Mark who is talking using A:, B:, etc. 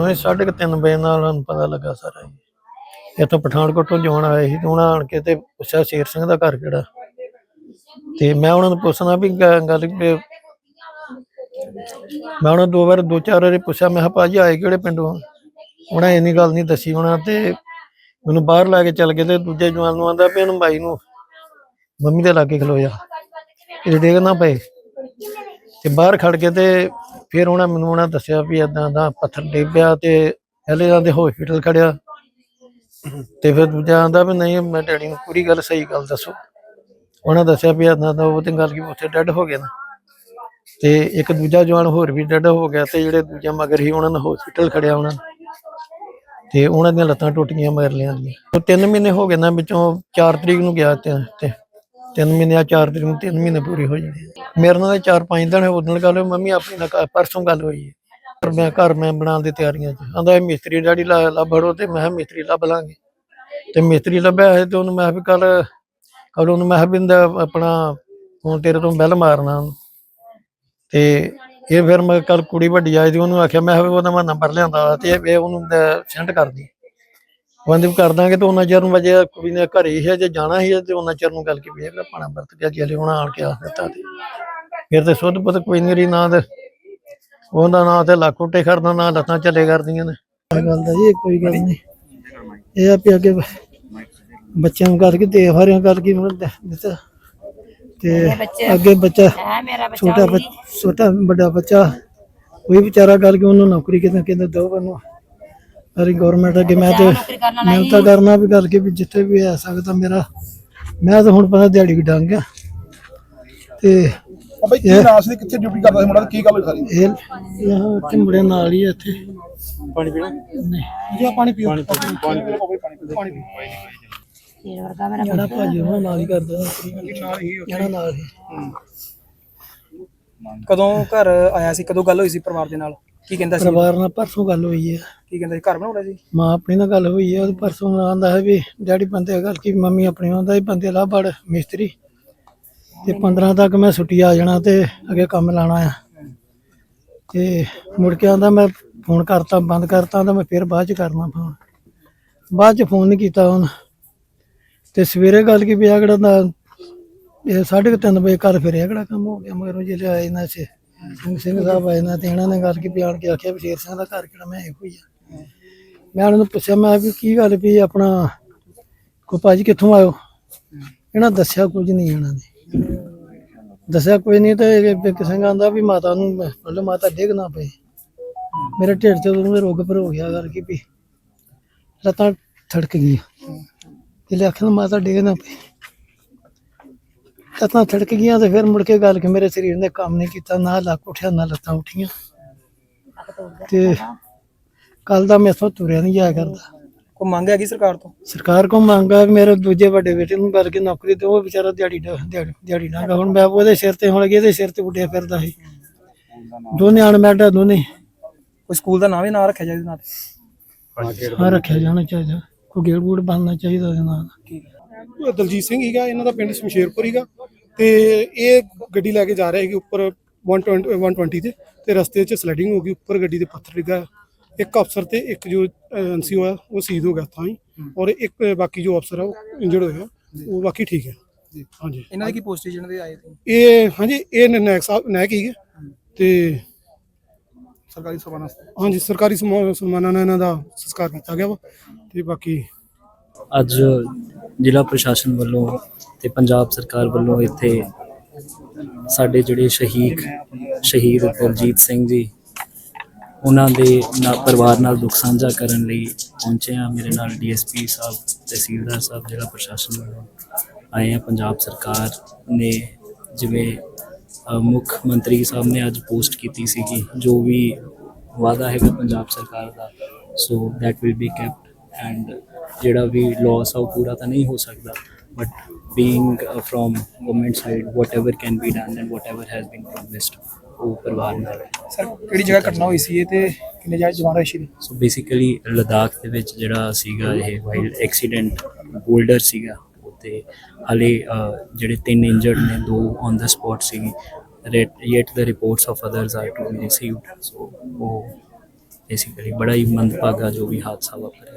A: ਉਹ ਸਾਢੇ ਕੁ ਤਿੰਨ ਵਜੇ ਨਾਲ ਉਹਨੂੰ ਪਤਾ ਲੱਗਾ ਸਾਰਾ ਜੀ। ਇੱਥੋਂ ਪਠਾਨਕੋਟ ਤੋਂ ਜਵਾਨ ਆਏ ਸੀ ਤੇ ਉਹਨਾਂ ਆਣ ਕੇ ਤੇ ਪੁੱਛਿਆ ਸ਼ੇਰ ਸਿੰਘ ਦਾ ਘਰ ਕਿਹੜਾ। ਤੇ ਮੈਂ ਉਹਨਾਂ ਨੂੰ ਪੁੱਛਣਾ ਵੀ ਗ- ਗੱਲ ਵੀ ਮੈਂ ਉਹਨਾਂ ਨੂੰ ਦੋ ਵਾਰ, ਦੋ ਚਾਰ ਵਾਰੀ ਪੁੱਛਿਆ, ਮੈਂ ਕਿਹਾ, ਭਾਜੀ, ਆਏ ਕਿਹੜੇ ਪਿੰਡੋਂ? ਆ? ਉਹਨਾਂ ਇੰਨੀ ਗੱਲ ਨਹੀਂ ਦੱਸੀ ਉਹਨਾਂ ਤੇ ਮੈਨੂੰ ਬਾਹਰ ਲਾ ਕੇ ਚੱਲ ਗਏ ਤੇ ਦੂਜੇ ਜਵਾਨ ਨੂੰ ਆਂਦਾ ਵੀ ਇਹਨੂੰ ਬਾਈ ਨੂੰ ਮੰਮੀ ਦੇ ਲਾਗੇ ਖਲੋ ਜਾ ਇਹ ਡੇਗ ਨਾ ਪਏ। ਤੇ ਬਾਹਰ ਖੜ ਕੇ ਤੇ ਫਿਰ ਉਹਨਾਂ ਮੈਨੂੰ ਉਹਨਾਂ ਦੱਸਿਆ ਵੀ ਏਦਾਂ ਦਾ ਪੱਥਰ ਡਿੱਗ ਪਿਆ ਤੇ ਪਹਿਲੇ ਜਾਂਦੇ ਹਸਪੀਟਲ ਖੜਿਆ। ਤੇ ਫਿਰ ਦੂਜਾ ਆਂਦਾ ਵੀ ਨਹੀਂ, ਮੈਂ ਡੈਡੀ ਨੂੰ ਪੂਰੀ ਗੱਲ ਸਹੀ ਗੱਲ ਦੱਸੋ। ਉਹਨਾਂ ਦੱਸਿਆ ਵੀ ਏਦਾਂ ਦਾ ਉਹ ਤੇ ਗੱਲ ਕੀ ਉੱਥੇ ਡੈਡ ਹੋ ਗਏ ਨਾ। ਤੇ ਇੱਕ ਦੂਜਾ ਜਵਾਨ ਹੋਰ ਵੀ ਡੈਡ ਹੋ ਗਿਆ ਤੇ ਜਿਹੜੇ ਦੂਜਾ ਮਗਰ ਹੀ ਉਹਨਾਂ ਨੂੰ ਹਸਪੀਟਲ ਖੜਿਆ ਉਹਨਾਂ ਨੇ। ਤੇ ਉਹਨਾਂ ਦੀਆਂ ਲੱਤਾਂ ਟੁੱਟੀਆਂ ਮਗਰ ਲਿਆਂ ਦੀਆਂ। ਉਹ 3 ਮਹੀਨੇ ਹੋ ਗਏ ਨਾ ਵਿੱਚੋਂ 4 ਤਰੀਕ ਨੂੰ ਗਿਆ ਤੇ 3 ਮਹੀਨੇ ਆ 4 ਤਰੀਕ ਨੂੰ 3 ਮਹੀਨੇ ਪੂਰੇ ਹੋ ਜਾਣੇ। ਮੇਰੇ ਨਾਲ 4-5 ਦਿਨ ਉਹਦੇ ਨਾਲ ਗੱਲ ਹੋਈ, ਮੰਮੀ ਆਪਣੀ ਨਾਲ ਪਰਸੋਂ ਗੱਲ ਹੋਈ ਪਰ ਮੈਂ ਘਰ ਮੈਂ ਬਣਾਉਣ ਦੀ ਤਿਆਰੀਆਂ ਚ। ਆਂਦਾ ਮਿਸਤਰੀ ਡੈਡੀ ਲੱਭੜੋ ਤੇ ਮੈਂ ਕਿਹਾ ਮਿਸਤਰੀ ਲੱਭ ਲਾਂਗੇ। ਤੇ ਮਿਸਤਰੀ ਲੱਭਿਆ ਹੈ ਤੇ ਉਹਨੂੰ ਮੈਂ ਵੀ ਕੱਲ ਕੱਲ ਉਹਨੂੰ ਮੈਂ ਕਿਹਾ ਆਪਣਾ ਹੁਣ ਤੇਰੇ ਤੋਂ ਬੈਲ ਮਾਰਨਾ ਤੇ ਇਹ ਫਿਰ ਮੈਂ ਕੱਲ ਕੁੜੀ ਵੱਡੀ ਆਈ ਤੇ ਉਹਨੂੰ ਆਖਿਆ, ਮੈਂ ਉਹਦਾ ਮੈਂ ਨੰਬਰ ਲਿਆਂਦਾ ਤੇ ਇਹ ਉਹਨੂੰ ਸੈਂਡ ਕਰ ਦੀ ਉਹ ਕਰ ਦਾਂਗੇ ਤੇ ਉਹਨਾਂ ਚਿਰ ਨੂੰ ਵਜੇ ਕੁੜੀ ਨੇ ਘਰੇ ਹੀ ਹੈ ਜੇ ਜਾਣਾ ਹੀ ਹੈ ਤੇ ਉਹਨਾਂ ਚਿਰ ਨੂੰ ਗੱਲ ਕੀ ਵੇਖ ਲੈ ਪਾਣਾ ਵਰਤ ਗਿਆ ਜੇ ਹੁਣ ਆਣ ਕੇ ਆਖ ਦਿੱਤਾ ਤੇ। ਫਿਰ ਤੇ ਸੁੱਧ ਪੁੱਤ ਕੋਈ ਨਹੀਂ ਰਹੀ ਨਾ ਉਹਦਾ ਨਾਂ ਤੇ ਲੱਖ ਉੱਟੇ ਖੜਦਾ ਨਾ ਲੱਤਾਂ ਚੱਲੇ ਕਰਦੀਆਂ ਨੇ। ਗੱਲ ਦਾ ਜੀ ਕੋਈ ਗੱਲ ਨਹੀਂ ਇਹ ਆ ਅੱਗੇ ਬੱਚਿਆਂ ਨੂੰ ਕਰਕੇ ਤੇ ਹਰਿਆਂ ਕਰਕੇ ਮੈਨੂੰ ਦ- ਦਿੱਤਾ। ਤੇ ਅੱਗੇ ਬੱਚਾ
B: ਹੈ ਮੇਰਾ ਬੱਚਾ
A: ਛੋਟਾ ਬੱਚ- ਛੋਟਾ ਵੱਡਾ ਬੱਚਾ ਕੋਈ ਵਿਚਾਰਾ ਕਰਕੇ ਉਹਨੂੰ ਨੌਕਰੀ ਕਿਤੇ ਕਿਤੇ ਦੋ ਬੰਨੋ ਅਰੇ ਗਵਰਨਮੈਂਟ ਅੱਗੇ ਮੈਂ ਤੇ
B: ਵਾਲਾ
A: ਮਿਹਨਤ ਕਰਨਾ ਵੀ ਕਰਕੇ ਵੀ ਜਿੱਥੇ ਵੀ ਆ ਸਕਦਾ ਮੇਰਾ। ਮੈਂ ਤਾਂ ਹੁਣ ਪਤਾ ਦਿਹਾੜੀ ਵੀ ਡੰਗ ਗਿਆ ਤੇ
C: ਬਈ ਕੀ ਨਾਮ ਸੀ? ਕਿੱਥੇ ਡਿਊਟੀ ਕਰਦਾ ਸੀ ਮੁੰਡਾ? ਤੇ ਕੀ ਗੱਲ ਹੋਈ ਸਾਰੀ
A: ਇਹ ਇਹ ਤੇ ਮੁੰਡੇ ਨਾਲ ਹੀ ਆ ਇੱਥੇ।
C: ਪਾਣੀ ਪੀਣਾ?
A: ਨਹੀਂ।
C: ਜੀ ਪਾਣੀ ਪੀਓ। ਪਾਣੀ ਪੀਓ। ਪਾਣੀ ਪੀਓ। ਪਾਣੀ ਪੀਓ।
B: ਤੇਰੇ ਵਰਗਾ ਮੇਰਾ
A: ਜਿਹੜਾ ਭਾਜੀ ਉਹਨਾਂ ਨਾਲ ਹੀ ਕਰਦਾ ਜਿਹੜਾ ਨਾਲ ਹੀ
D: ਕਦੋਂ ਘਰ ਆਇਆ ਸੀ? ਕਦੋਂ ਗੱਲ ਹੋਈ ਸੀ ਪਰਿਵਾਰ ਦੇ ਨਾਲ? ਕੀ ਕਹਿੰਦਾ ਸੀ?
A: ਪਰਿਵਾਰ ਨਾਲ ਪਰਸੋਂ ਗੱਲ ਹੋਈ ਹੈ
D: ਕੀ ਕਹਿੰਦਾ ਸੀ? ਘਰ ਬਣਾਉਣਾ ਸੀ?
A: ਮਾਂ ਆਪਣੀ ਨਾਲ ਗੱਲ ਹੋਈ ਹੈ ਉਹ ਪਰਸੋਂ ਆਂਦਾ ਹੈ ਵੀ ਡੈਡੀ ਬੰਦੇ ਗੱਲ ਕੀ? ਮੰਮੀ ਆਪਣੀ ਆਂਦਾ ਵੀ ਬੰਦੇ ਲਾ ਬੜ ਮਿਸਤਰੀ। ਤੇ 15 ਤੱਕ ਮੈਂ ਛੁੱਟੀ ਆ ਜਾਣਾ ਤੇ ਅੱਗੇ ਕੰਮ ਲਾਣਾ ਆ। ਤੇ ਮੁੜ ਕੇ ਆਂਦਾ ਮੈਂ ਫੋਨ ਕਰਤਾ ਬੰਦ ਕਰਤਾ ਤਾਂ ਮੈਂ ਫਿਰ ਬਾਅਦ ਚ ਕਰਨਾ ਫੋਨ। ਬਾਅਦ ਚ ਫੋਨ ਨਹੀਂ ਕੀਤਾ ਹੁਣ ਤੇ ਸਵੇਰੇ ਗੱਲ ਕੀ ਪਿਆ ਕਿਹੜਾ ਦਾ ਇਹ ਸਾਢੇ ਕੁ ਤਿੰਨ ਵਜੇ ਘਰ ਫਿਰਿਆ ਕਿਹੜਾ ਕੰਮ ਹੋ ਗਿਆ, ਮਗਰੋਂ ਜਿਹੜੇ ਆਏ ਨਾ ਚ, ਸਿੰਘ ਸਿੰਘ ਸਾਹਿਬ ਆਏ ਨਾ ਤੇ ਇਹਨਾਂ ਨੇ ਗੱਲ ਕੀ ਬਿਆਨ ਕੇ ਆਖਿਆ ਵੀ ਸ਼ੇਰ ਸਿੰਘ ਦਾ ਘਰ ਕਿਹੜਾ ਮੈਂ ਇਹੋ ਹੀ ਆ। ਮੈਂ ਉਹਨਾਂ ਨੂੰ ਪੁੱਛਿਆ, ਮੈਂ ਵੀ ਕੀ ਗੱਲ ਵੀ ਆਪਣਾ ਕੋ ਭਾਜੀ ਕਿੱਥੋਂ ਆਇਓ? ਇਹਨਾਂ ਦੱਸਿਆ ਕੁਝ ਨਹੀਂ ਇਹਨਾਂ ਨੇ। ਦੱਸਿਆ ਕੋਈ ਨਹੀਂ ਤੇ ਕਿਸੇ ਸਿੰਘ ਆਂਦਾ ਵੀ ਮਾਤਾ ਨੂੰ, ਮਤਲਬ ਮਾਤਾ ਡਿੱਗ ਨਾ ਪਏ। ਮੇਰੇ ਢਿੱਡ ਤੇ ਉਹਨੂੰ ਰੋਗ ਪਰ ਹੋ ਗਿਆ, ਗੱਲ ਕੀ ਵੀ, ਲੱਤਾਂ ਥੜਕ ਗਈਆਂ। ਤੇ ਆਖਣ ਮਾਤਾ ਡਿੱਗ ਨਾ ਪਈ। ਲੱਤਾਂ ਥੜਕ ਗਈਆਂ ਤੇ ਫਿਰ ਮੁੜ ਕੇ ਗੱਲ ਕਿ ਮੇਰੇ ਸਰੀਰ ਨੇ ਕੰਮ ਨਹੀਂ ਕੀਤਾ ਨਾ ਲੱਕ ਉੱਠਿਆ ਨਾ ਲੱਤਾਂ ਉੱਠੀਆਂ। ਤੇ ਕੱਲ ਦਾ ਮੈਥੋਂ ਤੁਰਿਆ ਨਹੀਂ ਜਾਇਆ ਕਰਦਾ।
D: ਕੋਈ ਮੰਗ ਹੈਗੀ ਸਰਕਾਰ ਤੋਂ?
A: ਸਰਕਾਰ ਕੋ ਮੰਗਾ ਮੇਰੇ ਦੂਜੇ ਵੱਡੇ ਬੇਟੇ ਨੂੰ ਕਰਕੇ ਨੌਕਰੀ ਤੇ ਉਹ ਵਿਚਾਰਾ ਦਿਹਾੜੀ ਦਿਹਾੜੀ ਦਿਹਾੜੀ ਨਾ ਹੁਣ ਮੈਂ ਉਹਦੇ ਸਿਰ ਤੇ ਹੁਣ ਇਹਦੇ ਸਿਰ ਤੇ ਉੱਡਿਆ ਫਿਰਦਾ ਸੀ। ਦੋਨੇ ਅਣਮੈਡਾ ਦੋਨੇ।
D: ਕੋਈ ਸਕੂਲ ਦਾ ਨਾਮ ਹੀ ਨਾ ਰੱਖਿਆ ਜਾਏ ਇਹਦੇ ਨਾਲ
A: ਹਾਂ ਰੱਖਿਆ ਜਾਣਾ ਚਾਹੀਦਾ। ਕੋਈ ਗੇੜ ਗੂੜ ਬਣਨਾ ਚਾਹੀਦਾ ਉਹਦੇ ਨਾਲ।
C: ਦਲਜੀਤ ਸਿੰਘ ਹੀਗਾ ਇਹਨਾਂ ਦਾ ਪਿੰਡ ਸ਼ਮਸ਼ੇਰਪੁਰ ਹੀਗਾ ਤੇ ਇਹ ਗੱਡੀ ਲੈ ਕੇ ਜਾ ਰਿਹਾ ਸੀ ਉੱਪਰ 120 120 ਤੇ ਤੇ ਰਸਤੇ 'ਚ ਸਲਾਈਡਿੰਗ ਹੋ ਗਈ ਉੱਪਰ ਗੱਡੀ ਦੇ ਪੱਥਰ ਡਿੱਗਾ ਇੱਕ ਅਫਸਰ ਤੇ ਇੱਕ ਜੋ ਐਨਸੀਓ ਆ ਉਹ ਸ਼ਹੀਦ ਹੋ ਗਿਆ ਤਾਂ ਹੀ ਔਰ ਇੱਕ ਬਾਕੀ ਜੋ ਅਫਸਰ ਆ ਉਹ ਇੰਜਰਡ ਹੋਇਆ। ਉਹ ਬਾਕੀ ਠੀਕ ਹੈ। ਹਾਂਜੀ।
D: ਇਹਨਾਂ ਦੀ ਕੀ ਪੋਸਟ ਜਿਹਨਾਂ ਦੇ ਆਏ ਸੀ?
C: ਇਹ ਹਾਂਜੀ ਇਹ ਨਾਇਕ ਸਾਹਿਬ ਨਾਇਕ ਹੀਗੇ ਤੇ ਸਰਕਾਰੀ ਸਨਮਾਨਾਂ ਹਾਂਜੀ ਸਰਕਾਰੀ ਸਨਮਾਨਾਂ ਨਾਲ ਇਹਨਾਂ ਦਾ ਸੰਸਕਾਰ ਕੀਤਾ ਗਿਆ ਵਾ। ਤੇ ਬਾਕੀ
E: ਅੱਜ ਜ਼ਿਲ੍ਹਾ ਪ੍ਰਸ਼ਾਸਨ ਵੱਲੋਂ ਤੇ ਪੰਜਾਬ ਸਰਕਾਰ ਵੱਲੋਂ ਇੱਥੇ ਸਾਡੇ ਜਿਹੜੇ ਸ਼ਹੀਦ ਸ਼ਹੀਦ ਦਲਜੀਤ ਸਿੰਘ ਜੀ, ਉਹਨਾਂ ਦੇ ਨਾਲ ਪਰਿਵਾਰ ਨਾਲ ਦੁੱਖ ਸਾਂਝਾ ਕਰਨ ਲਈ ਪਹੁੰਚੇ ਆ ਮੇਰੇ ਨਾਲ ਡੀਐਸਪੀ ਸਾਹਿਬ ਤਹਿਸੀਲਦਾਰ ਸਾਹਿਬ, ਜ਼ਿਲ੍ਹਾ ਪ੍ਰਸ਼ਾਸਨ ਵੱਲੋਂ ਆਏ ਆ ਪੰਜਾਬ ਸਰਕਾਰ ਨੇ ਜਿਵੇਂ ਮੁੱਖ ਮੰਤਰੀ ਸਾਹਿਬ ਨੇ ਅੱਜ ਪੋਸਟ ਕੀਤੀ ਸੀਗੀ, ਜੋ ਵੀ ਵਾਅਦਾ ਹੈਗਾ ਪੰਜਾਬ ਸਰਕਾਰ ਦਾ, so that will be kept and ਜਿਹੜਾ ਵੀ ਲਾਸ ਆ ਉਹ ਪੂਰਾ ਤਾਂ ਨਹੀਂ ਹੋ ਸਕਦਾ being uh, from government side whatever can be done and whatever has been promised ਉਹ ਪਰਿਵਾਰ ਨਾਲ
D: ਸਰ ਕਿਹੜੀ ਜਗ੍ਹਾ ਘਟਨਾ ਹੋਈ ਸੀ ਇਹ ਤੇ ਕਿੰਨੇ ਜਾ ਜਵਾਨ ਰਸ਼ੀ ਦੇ
E: ਸੋ ਬੇਸਿਕਲੀ ਲਦਾਖ ਦੇ ਵਿੱਚ ਜਿਹੜਾ ਸੀਗਾ ਇਹ ਵਾਈਲਡ ਐਕਸੀਡੈਂਟ ਬੋਲਡਰ ਸੀਗਾ ਤੇ ਹਲੇ ਅਹ, ਜਿਹੜੇ ਤਿੰਨ ਇੰਜਰਡ ਨੇ ਦੋ ਔਨ ਦਾ ਸਪੌਟ ਸੀਗੇ the reports of others are to be received so ਉਹ ਬੇਸਿਕਲੀ ਬੜਾ ਹੀ ਮੰਦਭਾਗਾ ਜੋ ਵੀ ਹਾਦਸਾ ਵਾਪਰਿਆ।